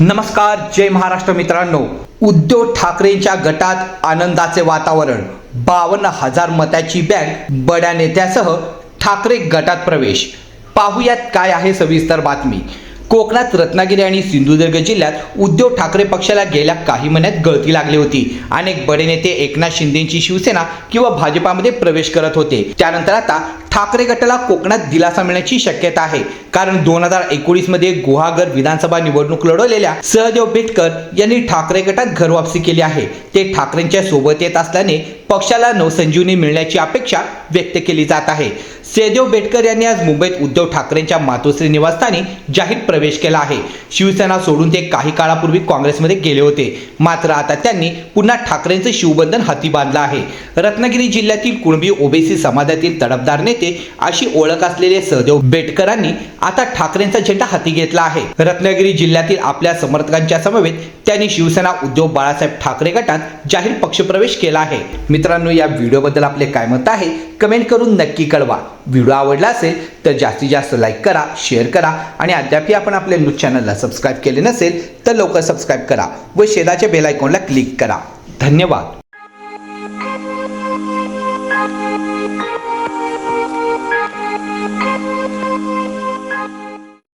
नमस्कार जय महाराष्ट्र मित्रांनो. उद्धव ठाकरेंच्या गटात आनंदाचे वातावरण. बावन्न हजार मताची बँक बड्या नेत्यासह ठाकरे गटात प्रवेश. पाहुयात काय आहे सविस्तर बातमी. कोकणात रत्नागिरी आणि सिंधुदुर्ग जिल्ह्यात उद्धव ठाकरे पक्षाला गेल्या काही महिन्यात गळती लागली होती. अनेक बडे नेते एकनाथ शिंदेची शिवसेना किंवा भाजपामध्ये प्रवेश करत होते. त्यानंतर आता ठाकरे गटाला कोकणात दिलासा मिळण्याची शक्यता आहे. कारण दोन हजार एकोणीसमध्ये गुहागर विधानसभा निवडणूक लढवलेल्या सहदेव बेटकर यांनी ठाकरे गटात घरवापसी केली आहे. ते ठाकरेंच्या सोबत येत असल्याने पक्षाला नवसंजीवनी मिळण्याची अपेक्षा व्यक्त केली जात आहे. सहदेव बेटकर यांनी आज मुंबईत उद्धव ठाकरेंच्या मातोश्री निवासस्थानी जाहीर प्रवेश केला आहे. शिवसेना सोडून ते काही काळापूर्वी काँग्रेसमध्ये गेले होते. मात्र आता त्यांनी पुन्हा ठाकरेंचं शिवबंधन हाती बांधलं आहे. रत्नागिरी जिल्ह्यातील कुणबी ओबीसी समाजातील तडफदार नेते अशी ओळख असलेले सहदेव बेटकरांनी आता ठाकरेंचा झेंडा हाती घेतला आहे. रत्नागिरी जिल्ह्यातील आपल्या समर्थकांच्या समवेत त्यांनी शिवसेना उद्धव बाळासाहेब ठाकरे गटात जाहीर पक्षप्रवेश केला आहे. मित्रांनो या व्हिडिओबद्दल आपले काय मत आहे? कमेंट करून नक्की कळवा. व्हिडिओ आवडला असेल तर जास्तीत जास्त लाईक करा शेअर करा आणि अद्यापही आपण आपल्या न्यूज चॅनलला सबस्क्राईब केले नसेल तर लवकर सबस्क्राईब करा व शेजारच्या बेल आयकॉनला क्लिक करा. धन्यवाद.